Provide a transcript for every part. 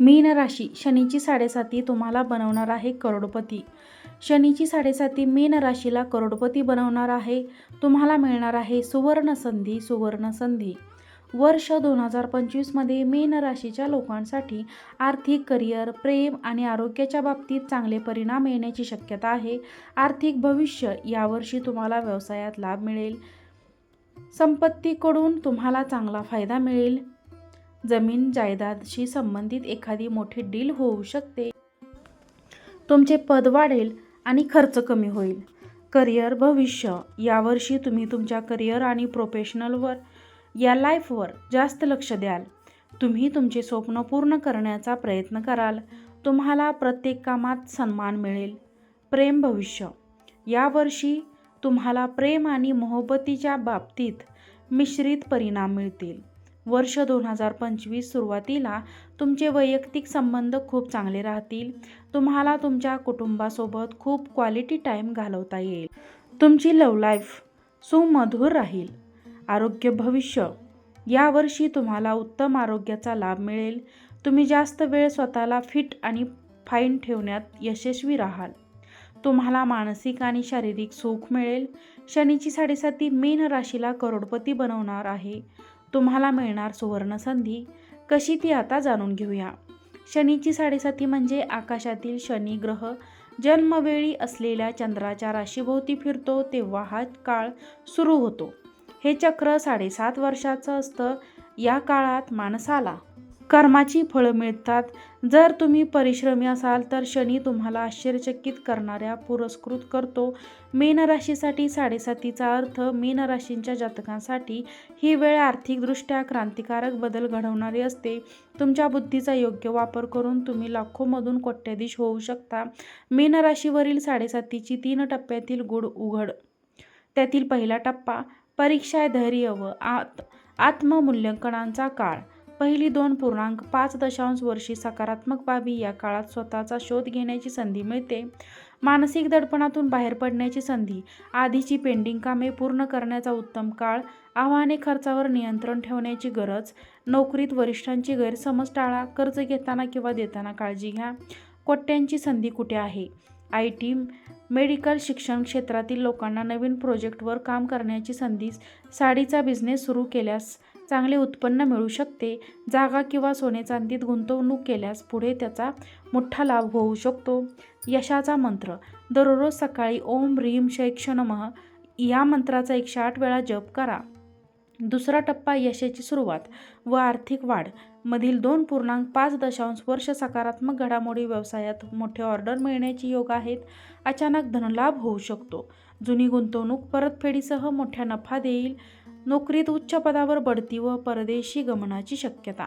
मीन राशी शनीची साडेसाती तुम्हाला बनवणार आहे करोडपती. शनीची साडेसाती मीन राशीला करोडपती बनवणार आहे. तुम्हाला मिळणार आहे सुवर्ण संधी सुवर्ण संधी. वर्ष दोन हजार पंचवीसमध्ये मीन राशीच्या लोकांसाठी आर्थिक करिअर प्रेम आणि आरोग्याच्या बाबतीत चांगले परिणाम येण्याची शक्यता आहे. आर्थिक भविष्य यावर्षी तुम्हाला व्यवसायात लाभ मिळेल. संपत्तीकडून तुम्हाला चांगला फायदा मिळेल. जमीन जायदादशी संबंधित एखादी मोठी डील होऊ शकते. तुमचे पद वाढेल आणि खर्च कमी होईल. करिअर भविष्य यावर्षी तुम्ही तुमच्या करिअर आणि प्रोफेशनलवर या लाईफवर जास्त लक्ष द्याल. तुम्ही तुमचे स्वप्न पूर्ण करण्याचा प्रयत्न कराल. तुम्हाला प्रत्येक कामात सन्मान मिळेल. प्रेम भविष्य यावर्षी तुम्हाला प्रेम आणि मोहब्बतीच्या बाबतीत मिश्रित परिणाम मिळतील. वर्ष दोन हजार पंचवीस सुरुवातीला तुमचे वैयक्तिक संबंध खूप चांगले राहतील. तुम्हाला तुमच्या कुटुंबासोबत खूप क्वालिटी टाईम घालवता येईल. तुमची लव लाईफ सुमधुर राहील. आरोग्य भविष्य. यावर्षी तुम्हाला उत्तम आरोग्याचा लाभ मिळेल. तुम्ही जास्त वेळ स्वतःला फिट आणि फाईन ठेवण्यात यशस्वी राहाल. तुम्हाला मानसिक आणि शारीरिक सुख मिळेल. शनीची साडेसाती मीन राशीला करोडपती बनवणार आहे. तुम्हाला मिळणार सुवर्णसंधी. कशी ती आता जाणून घेऊया. शनीची साडेसाती म्हणजे आकाशातील शनी ग्रह. जन्मवेळी असलेल्या चंद्राच्या राशीभोवती फिरतो तेव्हा हा काळ सुरू होतो. हे चक्र साडेसात वर्षाचं असतं. या काळात माणसाला कर्माची फळं मिळतात. जर तुम्ही परिश्रमी असाल तर शनी तुम्हाला आश्चर्यचकित करणाऱ्या पुरस्कृत करतो. मीन राशीसाठी साडेसातीचा अर्थ मीन राशींच्या जातकांसाठी ही वेळ आर्थिकदृष्ट्या क्रांतिकारक बदल घडवणारी असते. तुमच्या बुद्धीचा योग्य वापर करून तुम्ही लाखोमधून कोट्याधीश होऊ शकता. मीन राशीवरील साडेसातीची तीन टप्प्यातील गुढ उघड. त्यातील पहिला टप्पा परीक्षा धैर्य व आत आत्ममूल्यांकनांचा काळ. पहिली दोन पूर्णांक पाच दशांश वर्षी सकारात्मक बाबी या काळात स्वतःचा शोध घेण्याची संधी मिळते. मानसिक दडपणातून बाहेर पडण्याची संधी. आधीची पेंडिंग कामे पूर्ण करण्याचा उत्तम काळ. आव्हाने खर्चावर नियंत्रण ठेवण्याची गरज. नोकरीत वरिष्ठांची गैरसमज टाळा. कर्ज घेताना किंवा देताना काळजी घ्या. कोट्यांची संधी कुठे आहे? आय टी मेडिकल शिक्षण क्षेत्रातील लोकांना नवीन प्रोजेक्टवर काम करण्याची संधी साडीचा बिझनेस सुरू केल्यास चांगले उत्पन्न मिळू शकते. जागा किंवा सोने चांदीत गुंतवणूक केल्यास पुढे त्याचा मोठा लाभ होऊ शकतो. यशाचा मंत्र. दररोज सकाळी ओम ह्रीम शैक्ष या मंत्राचा एकशे आठ वेळा जप करा. दुसरा टप्पा यशाची सुरुवात. व आर्थिक वाढ. मधील दोन पूर्णांक पाच दशांश वर्ष सकारात्मक घडामोडी व्यवसायात मोठे ऑर्डर मिळण्याची योग आहेत. अचानक धनलाभ होऊ शकतो. जुनी गुंतवणूक परतफेडीसह मोठ्या नफा देईल. नोकरीत उच्च पदावर बढती व परदेशी गमनाची शक्यता.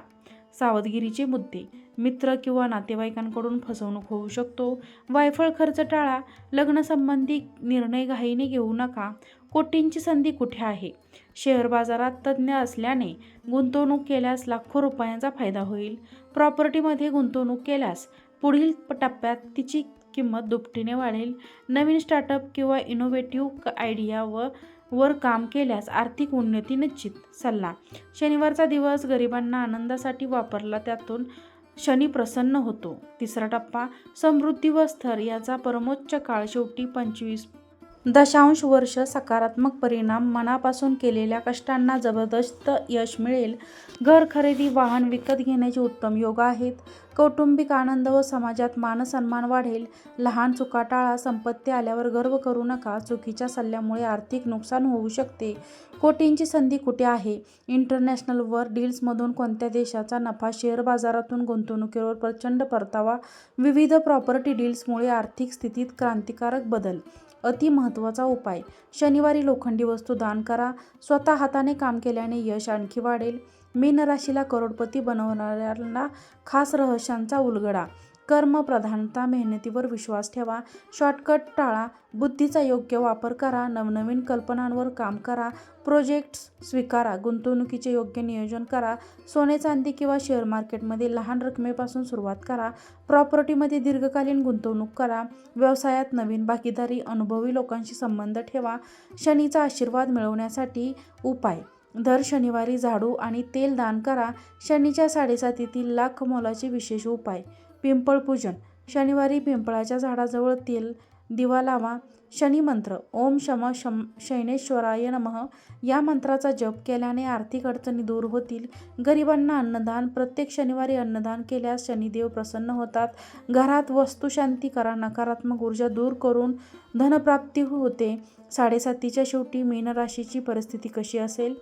सावधगिरीचे मुद्दे. मित्र किंवा नातेवाईकांकडून फसवणूक होऊ शकतो. वायफळ खर्च टाळा. लग्नसंबंधी निर्णय घाईने घेऊ नका. कोटींची संधी कुठे आहे? शेअर बाजारात तज्ज्ञ असल्याने गुंतवणूक केल्यास लाखो रुपयांचा फायदा होईल. प्रॉपर्टीमध्ये गुंतवणूक केल्यास पुढील टप्प्यात तिची किंमत दुपटीने वाढेल. नवीन स्टार्टअप किंवा इनोव्हेटिव्ह आयडिया व वर काम केल्यास आर्थिक उन्नती निश्चित सल्ला. शनिवारचा दिवस गरिबांना आनंदासाठी वापरला त्यातून शनी प्रसन्न होतो. तिसरा टप्पा समृद्धी व स्थर याचा परमोच्च काळ शेवटी पंचवीस दशांश वर्ष सकारात्मक परिणाम मनापासून केलेल्या कष्टांना जबरदस्त यश मिळेल. घर खरेदी वाहन विकत घेण्याचे उत्तम योग आहेत. कौटुंबिक आनंद व समाजात मानसन्मान वाढेल. लहान चुका टाळा संपत्ती आल्यावर गर्व करू नका. चुकीच्या सल्ल्यामुळे आर्थिक नुकसान होऊ शकते. कोटींची संधी कुठे आहे? इंटरनॅशनलवर डील्समधून कोणत्या देशाचा नफा शेअर बाजारातून गुंतवणुकीवर प्रचंड परतावा? विविध प्रॉपर्टी डील्समुळे आर्थिक स्थितीत क्रांतिकारक बदल अति महत्त्वाचा उपाय. शनिवारी लोखंडी वस्तू दान करा. स्वतः हाताने काम केल्याने यश आणखी वाढेल. मीन राशीला करोडपती बनवणाऱ्यांना खास रहस्यांचा उलगडा. कर्मप्रधानता मेहनतीवर विश्वास ठेवा. शॉर्टकट टाळा. बुद्धीचा योग्य वापर करा. नवनवीन कल्पनांवर काम करा. प्रोजेक्ट्स स्वीकारा. गुंतवणुकीचे योग्य नियोजन करा. सोने चांदी किंवा शेअर मार्केटमध्ये लहान रकमेपासून सुरुवात करा. प्रॉपर्टीमध्ये दीर्घकालीन गुंतवणूक करा. व्यवसायात नवीन भागीदारी अनुभवी लोकांशी संबंध ठेवा. शनीचा आशीर्वाद मिळवण्यासाठी उपाय. दर शनिवारी झाडू आणि तेल दान करा. शनीच्या साडेसातीतील लाख मोलाचे विशेष उपाय. पिंपळ पूजन शनिवारी पिंपळाच्या झाडाजवळ तेल दिवा लावा शनी मंत्र ओम शम शम शैनेश्वराय नमः या मंत्राचा जप केल्याने आर्थिक अडचणी दूर होतील. गरिबांना अन्नदान प्रत्येक शनिवारी अन्नदान केल्यास शनिदेव प्रसन्न होतात. घरात वस्तुशांती करा नकारात्मक ऊर्जा दूर करून धनप्राप्ती होते. साडेसातीच्या शेवटी मीन राशीची परिस्थिती कशी असेल?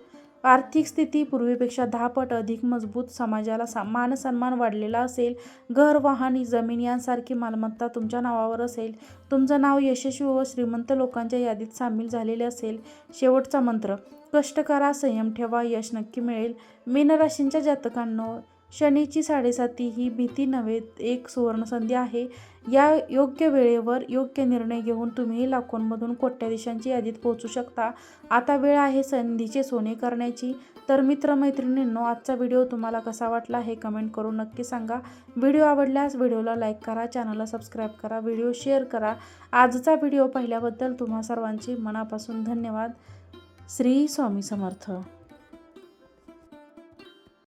आर्थिक स्थिती पूर्वीपेक्षा दहा पट अधिक मजबूत समाजाला सा मानसन्मान वाढलेला असेल. घर वाहन जमीन यांसारखी मालमत्ता तुमच्या नावावर असेल. तुमचं नाव यशस्वी व श्रीमंत लोकांच्या यादीत सामील झालेले असेल. शेवटचा मंत्र कष्ट करा संयम ठेवा यश नक्की मिळेल. मीनराशींच्या जातकांनो शनीची साडेसाती ही भीती नव्हे एक सुवर्णसंधी आहे. या योग्य वेळेवर योग्य निर्णय घेऊन तुम्ही लाखोंमधून कोट्याधीशांची यादीत पोहोचू शकता. आता वेळ आहे संधीचे सोने करण्याची. तर मित्रमैत्रिणींनो आजचा व्हिडिओ तुम्हाला कसा वाटला हे कमेंट करून नक्की सांगा. व्हिडिओ आवडल्यास व्हिडिओला लाईक करा चॅनलला सबस्क्राईब करा व्हिडिओ शेअर करा. आजचा व्हिडिओ पाहिल्याबद्दल तुम्हा सर्वांची मनापासून धन्यवाद. श्री स्वामी समर्थ.